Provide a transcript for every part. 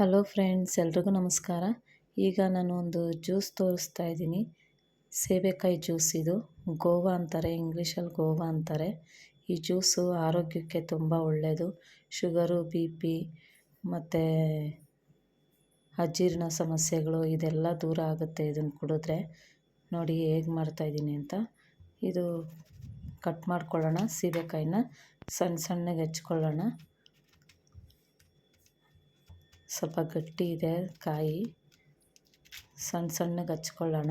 Hello friends, ಎಲ್ರಿಗೂ ನಮಸ್ಕಾರ. ಈಗ ನಾನು ಒಂದು ಜ್ಯೂಸ್ ತೋರಿಸ್ತಾ ಇದ್ದೀನಿ. ಸೇಬೆಕಾಯಿ ಜ್ಯೂಸ್ ಇದು. ಗೋವಾ ಅಂತಾರೆ, ಇಂಗ್ಲೀಷಲ್ಲಿ ಗೋವಾ ಅಂತಾರೆ. ಈ ಜ್ಯೂಸು ಆರೋಗ್ಯಕ್ಕೆ ತುಂಬ ಒಳ್ಳೆಯದು ಶುಗರು, ಬಿ ಪಿ ಮತ್ತು ಅಜೀರ್ಣ ಸಮಸ್ಯೆಗಳು ಇದೆಲ್ಲ ದೂರ ಆಗುತ್ತೆ ಇದನ್ನು ಕುಡಿದ್ರೆ. ನೋಡಿ ಹೇಗೆ ಮಾಡ್ತಾಯಿದ್ದೀನಿ ಅಂತ. ಇದು ಕಟ್ ಮಾಡ್ಕೊಳ್ಳೋಣ, ಸೀಬೆಕಾಯಿನ ಸಣ್ಣ ಸಣ್ಣಗೆ ಹೆಚ್ಕೊಳ್ಳೋಣ. ಸ್ವಲ್ಪ ಗಟ್ಟಿ ಇದೆ ಕಾಯಿ. ಸಣ್ಣ ಸಣ್ಣಗೆ ಹಚ್ಕೊಳ್ಳೋಣ.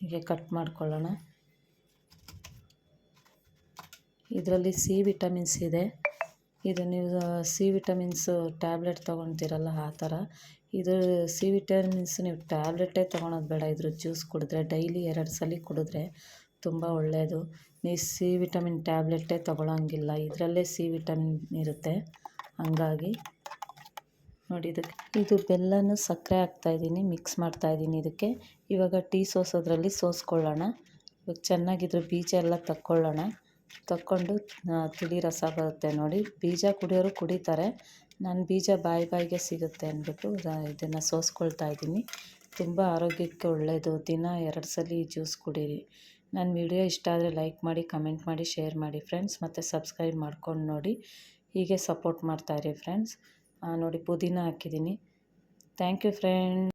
ಹೀಗೆ ಕಟ್ ಮಾಡ್ಕೊಳ್ಳೋಣ. ಇದರಲ್ಲಿ ಸಿ ವಿಟಮಿನ್ಸ್ ಇದೆ. ಇದು ನೀವು ಸಿ ವಿಟಮಿನ್ಸು ಟ್ಯಾಬ್ಲೆಟ್ ತೊಗೊಳ್ತೀರಲ್ಲ ಆ ಥರ. ಇದು ಸಿ ವಿಟಮಿನ್ಸ್ ನೀವು ಟ್ಯಾಬ್ಲೆಟೇ ತೊಗೊಳೋದು ಬೇಡ. ಇದ್ರ ಜ್ಯೂಸ್ ಕುಡಿದ್ರೆ, ಡೈಲಿ ಎರಡು ಸಲ ಕುಡಿದ್ರೆ ತುಂಬ ಒಳ್ಳೆಯದು ನೀವು ಸಿ ವಿಟಮಿನ್ ಟ್ಯಾಬ್ಲೆಟ್ಟೇ ತೊಗೊಳಂಗಿಲ್ಲ. ಇದರಲ್ಲೇ ಸಿ ವಿಟಮಿನ್ ಇರುತ್ತೆ. ಹಂಗಾಗಿ ನೋಡಿ ಇದಕ್ಕೆ. ಇದು ಬೆಲ್ಲನೂ ಸಕ್ಕರೆ ಹಾಕ್ತಾಯಿದ್ದೀನಿ ಮಿಕ್ಸ್ ಮಾಡ್ತಾಯಿದ್ದೀನಿ ಇದಕ್ಕೆ. ಇವಾಗ ಟೀ ಸೋಸೋದ್ರಲ್ಲಿ ಸೋಸ್ಕೊಳ್ಳೋಣ. ಇವಾಗ ಚೆನ್ನಾಗಿದ್ರ ಬೀಜ ಎಲ್ಲ ತಕ್ಕೊಳ್ಳೋಣ. ತಕ್ಕೊಂಡು ತಿಳಿ ರಸ ಬರುತ್ತೆ ನೋಡಿ. ಬೀಜ ಕುಡಿಯೋರು ಕುಡಿತಾರೆ. ನಾನು ಬೀಜ ಬಾಯಿ ಬಾಯಿಗೆ ಸಿಗುತ್ತೆ ಅಂದ್ಬಿಟ್ಟು ಇದನ್ನು ಸೋಸ್ಕೊಳ್ತಾ ಇದ್ದೀನಿ. ತುಂಬ ಆರೋಗ್ಯಕ್ಕೆ ಒಳ್ಳೆಯದು ದಿನ ಎರಡು ಸಲ ಜ್ಯೂಸ್ ಕುಡೀರಿ. ನನ್ನ ವಿಡಿಯೋ ಇಷ್ಟ ಆದರೆ ಲೈಕ್ ಮಾಡಿ, ಕಮೆಂಟ್ ಮಾಡಿ, ಶೇರ್ ಮಾಡಿ ಫ್ರೆಂಡ್ಸ್. ಮತ್ತು ಸಬ್ಸ್ಕ್ರೈಬ್ ಮಾಡ್ಕೊಂಡು ನೋಡಿ. ಹೀಗೆ ಸಪೋರ್ಟ್ ಮಾಡ್ತಾಯಿರಿ ಫ್ರೆಂಡ್ಸ್. ನೋಡಿ ಪುದೀನ ಹಾಕಿದ್ದೀನಿ. Thank you friends